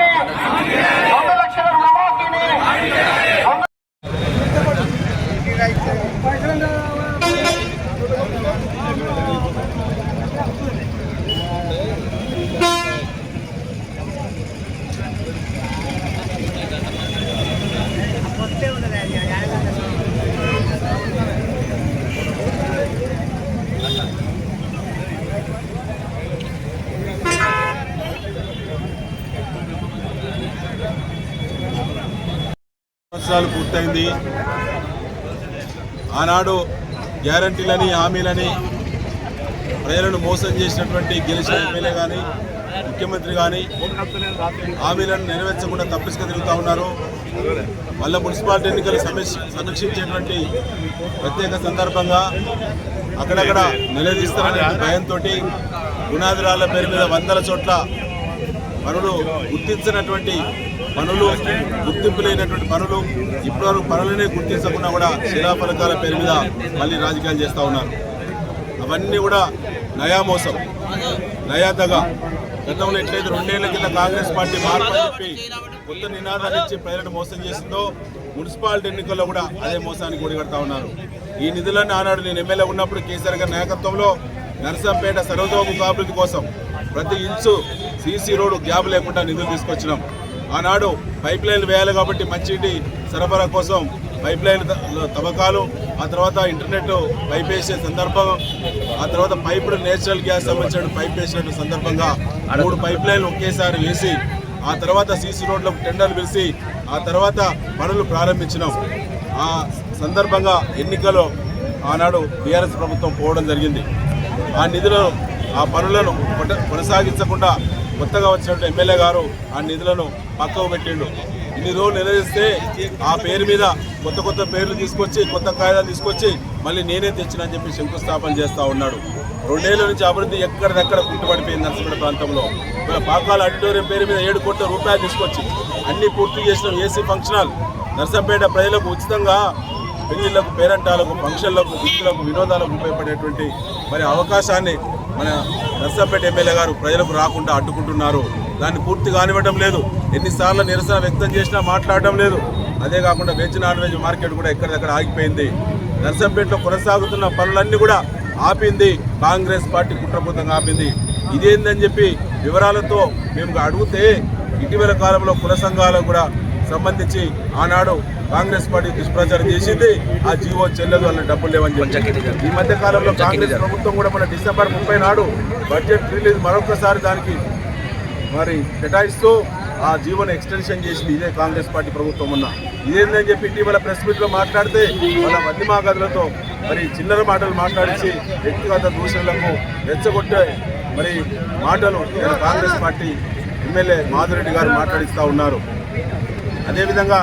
Come on in. సంవత్సరాలు పూర్తయింది. ఆనాడు గ్యారంటీలని హామీలని ప్రజలను మోసం చేసినటువంటి గెలిచిన ఎమ్మెల్యే కానీ ముఖ్యమంత్రి కానీ హామీలను నెరవేర్చకుండా తప్పించుకు తిరుగుతూ ఉన్నారు. మళ్ళీ మున్సిపాలిటీ ఎన్నికలు సమీక్షించేటువంటి ప్రత్యేక సందర్భంగా అక్కడక్కడ నిలదీస్తారనే భయంతో గుణాదిరాల పేరు మీద వందల చోట్ల పనులు గుర్తించినటువంటి పనులు గుర్తింపు లేనటువంటి పనులు ఇప్పటివరకు పనులనే గుర్తించకుండా కూడా శిలాఫలకాల పేరు మీద మళ్ళీ రాజకీయాలు చేస్తూ ఉన్నారు. అవన్నీ కూడా నయా మోసం. నయా గతంలో ఎట్లయితే రెండేళ్ళ కింద కాంగ్రెస్ పార్టీ మార్పు చెప్పి కొత్త నినాదాలు ఇచ్చి ప్రజలను మోసం చేసిందో మున్సిపాలిటీ ఎన్నికల్లో కూడా అదే మోసానికి ఒడిగడతా ఉన్నారు. ఈ నిధులను ఆనాడు నేను ఎమ్మెల్యే ఉన్నప్పుడు కేసీఆర్ గారి నాయకత్వంలో నరసంపేట సర్వతోముఖాభివృద్ధి కోసం ప్రతి ఇంచు సీసీ రోడ్డు గ్యాప్ లేకుండా నిధులు తీసుకొచ్చినాం. ఆనాడు పైప్ లైన్లు వేయాలి కాబట్టి మంచిటి సరఫరా కోసం పైప్ లైన్ తవ్వకాలు ఆ తర్వాత ఇంటర్నెట్ పైప్ వేసే సందర్భం ఆ తర్వాత పైపుడు నేచురల్ గ్యాస్ సంబంధించిన పైప్ వేసినట్టు సందర్భంగా మూడు పైప్ లైన్లు ఒకేసారి వేసి ఆ తర్వాత సీసీ రోడ్లకు టెండర్లు పిలిచి ఆ తర్వాత పనులు ప్రారంభించినాం. ఆ సందర్భంగా ఎన్నికలో ఆనాడు బీఆర్ఎస్ ప్రభుత్వం పోవడం జరిగింది. ఆ నిధులను ఆ పనులను కొనసాగించకుండా కొత్తగా వచ్చినట్టు ఎమ్మెల్యే గారు ఆ నిధులను పక్కకు పెట్టిండు. ఇన్ని రోజులు నిలదీస్తే ఆ పేరు మీద కొత్త కొత్త పేర్లు తీసుకొచ్చి కొత్త కాయిదాలు తీసుకొచ్చి మళ్ళీ నేనే తెచ్చినని చెప్పి శంకుస్థాపన చేస్తూ ఉన్నాడు. రెండేళ్ళ నుంచి అభివృద్ధి ఎక్కడెక్కడ కుట్టుబడిపోయింది నర్సపేట ప్రాంతంలో. ఇక్కడ పాకాల ఆడిటోరియం పేరు మీద ఏడు కోట్ల రూపాయలు తీసుకొచ్చి అన్ని పూర్తి చేసిన ఏసీ ఫంక్షన్ హాల్ నర్సంపేట ప్రజలకు ఉచితంగా పెళ్ళిళ్ళకు పేరంటాలకు ఫంక్షన్లకు గుర్తులకు వినోదాలకు ఉపయోగపడేటువంటి మరి అవకాశాన్ని మన నర్సంపేట ఎమ్మెల్యే గారు ప్రజలకు రాకుండా అడ్డుకుంటున్నారు. దాన్ని పూర్తి కానివ్వడం లేదు. ఎన్నిసార్లు నిరసన వ్యక్తం చేసినా మాట్లాడడం లేదు. అదే కాకుండా వెజ్ నాన్ వెజ్ మార్కెట్ కూడా ఎక్కడిదక్కడ ఆగిపోయింది. నర్సంపేటలో కొనసాగుతున్న పనులన్నీ కూడా ఆపింది. కాంగ్రెస్ పార్టీ కుట్రపూతంగా ఆపింది. ఇదేందని చెప్పి వివరాలతో మేము అడిగితే ఇటీవల కాలంలో కుల సంఘాలకు కూడా సంబంధించి ఆనాడు కాంగ్రెస్ పార్టీ దుష్ప్రచారం చేసింది. ఆ జీవో చెల్లదు అన్న డబ్బులు లేవని చెప్పి. ఈ మధ్య కాలంలో కాంగ్రెస్ ప్రభుత్వం కూడా మన డిసెంబర్ ముప్పై నాడు బడ్జెట్ రిలీజ్ మరొకసారి దానికి మరి కేటాయిస్తూ ఆ జీవోను ఎక్స్టెన్షన్ చేసింది ఇదే కాంగ్రెస్ పార్టీ ప్రభుత్వం ఉన్న ఇదేందని చెప్పి ఇటీవల ప్రెస్ మీట్లో మాట్లాడితే మన మధ్యమా గదులతో మరి చిల్లర మాటలు మాట్లాడించి వ్యక్తిగత దూషణలకు రెచ్చగొట్టే మరి మాటలు కాంగ్రెస్ పార్టీ ఎమ్మెల్యే మాధురెడ్డి గారు మాట్లాడిస్తూ ఉన్నారు. అదేవిధంగా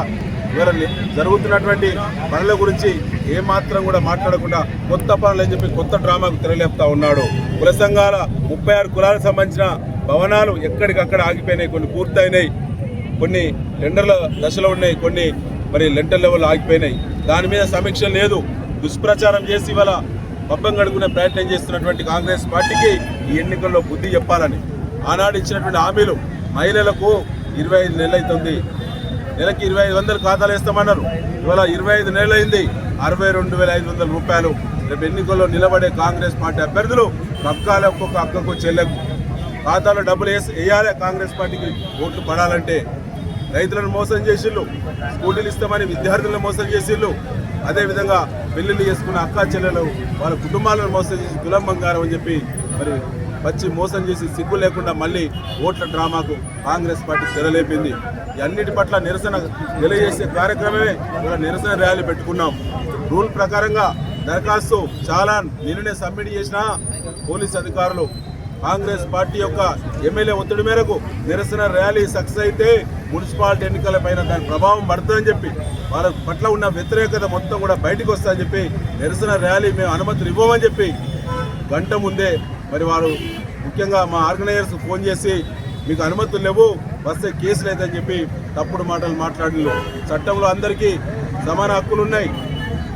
ఇవాళ జరుగుతున్నటువంటి పనుల గురించి ఏమాత్రం కూడా మాట్లాడకుండా కొత్త పనులు అని చెప్పి కొత్త డ్రామాకు తెరలేపుతా ఉన్నాడు. కుల సంఘాల ముప్పై ఆరు కులాలకు సంబంధించిన భవనాలు ఎక్కడికక్కడ ఆగిపోయినాయి కొన్ని పూర్తయినాయి కొన్ని టెండర్ల దశలో ఉన్నాయి కొన్ని మరి లెంటర్ లెవెల్ ఆగిపోయినాయి. దాని మీద సమీక్ష లేదు. దుష్ప్రచారం చేసి ఇవాళ పబ్బం గడుకునే ప్రయత్నం చేస్తున్నటువంటి కాంగ్రెస్ పార్టీకి ఈ ఎన్నికల్లో బుద్ధి చెప్పాలని. ఆనాడు ఇచ్చినటువంటి హామీలు మహిళలకు ఇరవై ఐదు నెలలు అవుతుంది నెలకి ఇరవై ఐదు వందలు ఖాతాలు వేస్తామన్నారు. ఇవాళ ఇరవై ఐదు నెలలైంది. అరవై రెండు వేల ఐదు వందల రూపాయలు. రేపు ఎన్నికల్లో నిలబడే కాంగ్రెస్ పార్టీ అభ్యర్థులు పక్కాల ఒక్కొక్క అక్కకు చెల్లెకు ఖాతాలో డబ్బులు వేసి వేయాలి. కాంగ్రెస్ పార్టీకి ఓట్లు పడాలంటే రైతులను మోసం చేసిళ్ళు. స్కూటీలు ఇస్తామని విద్యార్థులను మోసం చేసిళ్ళు. అదేవిధంగా పెళ్ళిళ్ళు చేసుకున్న అక్క చెల్లెలు వాళ్ళ కుటుంబాలను మోసం చేసి కులం బంగారం అని చెప్పి మరి వచ్చి మోసం చేసి సిగ్గు లేకుండా మళ్ళీ ఓట్ల డ్రామాకు కాంగ్రెస్ పార్టీ తెరలేపింది. అన్నిటి పట్ల నిరసన తెలియజేసే కార్యక్రమమే నిరసన ర్యాలీ పెట్టుకున్నాం. రూల్ ప్రకారంగా దరఖాస్తు చాలా నిన్ననే సబ్మిట్ చేసిన పోలీస్ అధికారులు. కాంగ్రెస్ పార్టీ యొక్క ఎమ్మెల్యే ఒత్తిడి మేరకు నిరసన ర్యాలీ సక్సెస్ అయితే మున్సిపాలిటీ ఎన్నికల పైన దాని ప్రభావం పడుతుందని చెప్పి వాళ్ళ పట్ల ఉన్న వ్యతిరేకత మొత్తం కూడా బయటకు వస్తుందని చెప్పి నిరసన ర్యాలీ మేము అనుమతులు ఇవ్వమని చెప్పి గంట ముందే మరి వారు ముఖ్యంగా మా ఆర్గనైజర్స్ ఫోన్ చేసి మీకు అనుమతులు లేవు వస్తే కేసులు అయితే అని చెప్పి తప్పుడు మాటలు మాట్లాడిన చట్టంలో అందరికీ సమాన హక్కులు ఉన్నాయి.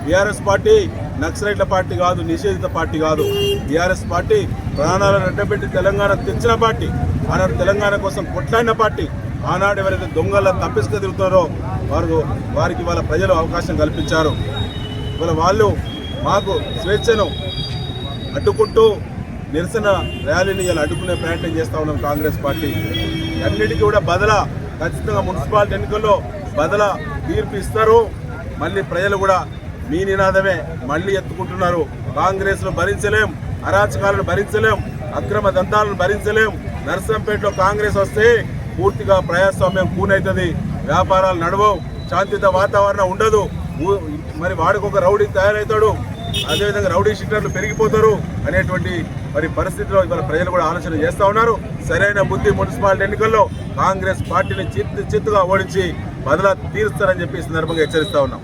బీఆర్ఎస్ పార్టీ నక్సలైట్ల పార్టీ కాదు నిషేధిత పార్టీ కాదు. బీఆర్ఎస్ పార్టీ ప్రాణాలను అడ్డబెట్టి తెలంగాణ తెచ్చిన పార్టీ ఆనాడు తెలంగాణ కోసం కొట్లాడిన పార్టీ ఆనాడు ఎవరైతే దొంగల తప్పిస్తూ తిరుగుతున్నారో వారు వారికి వాళ్ళ ప్రజలు అవకాశం కల్పించారు. ఇవాళ వాళ్ళు మాకు స్వేచ్ఛను అడ్డుకుంటూ నిరసన ర్యాలీని ఇలా అడ్డుకునే ప్రయత్నం చేస్తా ఉన్నాం కాంగ్రెస్ పార్టీ. అన్నిటికీ కూడా బదల ఖచ్చితంగా మున్సిపాలిటీ ఎన్నికల్లో బదల తీర్పు ఇస్తారు. మళ్ళీ ప్రజలు కూడా మీ నినాదమే మళ్ళీ ఎత్తుకుంటున్నారు. కాంగ్రెస్ను భరించలేం అరాచకాలను భరించలేం అక్రమ దంతాలను భరించలేం. నర్సంపేటలో కాంగ్రెస్ వస్తే పూర్తిగా ప్రజాస్వామ్యం కూనైతుంది. వ్యాపారాలు నడవవు శాంతిత వాతావరణం ఉండదు. మరి వాడికి ఒక రౌడీ తయారవుతాడు అదేవిధంగా రౌడీ షీటర్లు పెరిగిపోతారు అనేటువంటి మరి పరిస్థితిలో ఇవాళ ప్రజలు కూడా ఆలోచన చేస్తా ఉన్నారు. సరైన బుద్ధి మున్సిపాలిటీ ఎన్నికల్లో కాంగ్రెస్ పార్టీని చిత్తు చిత్తుగా ఓడించి బదులా తీరుస్తారని చెప్పి సందర్భంగా హెచ్చరిస్తా ఉన్నాం.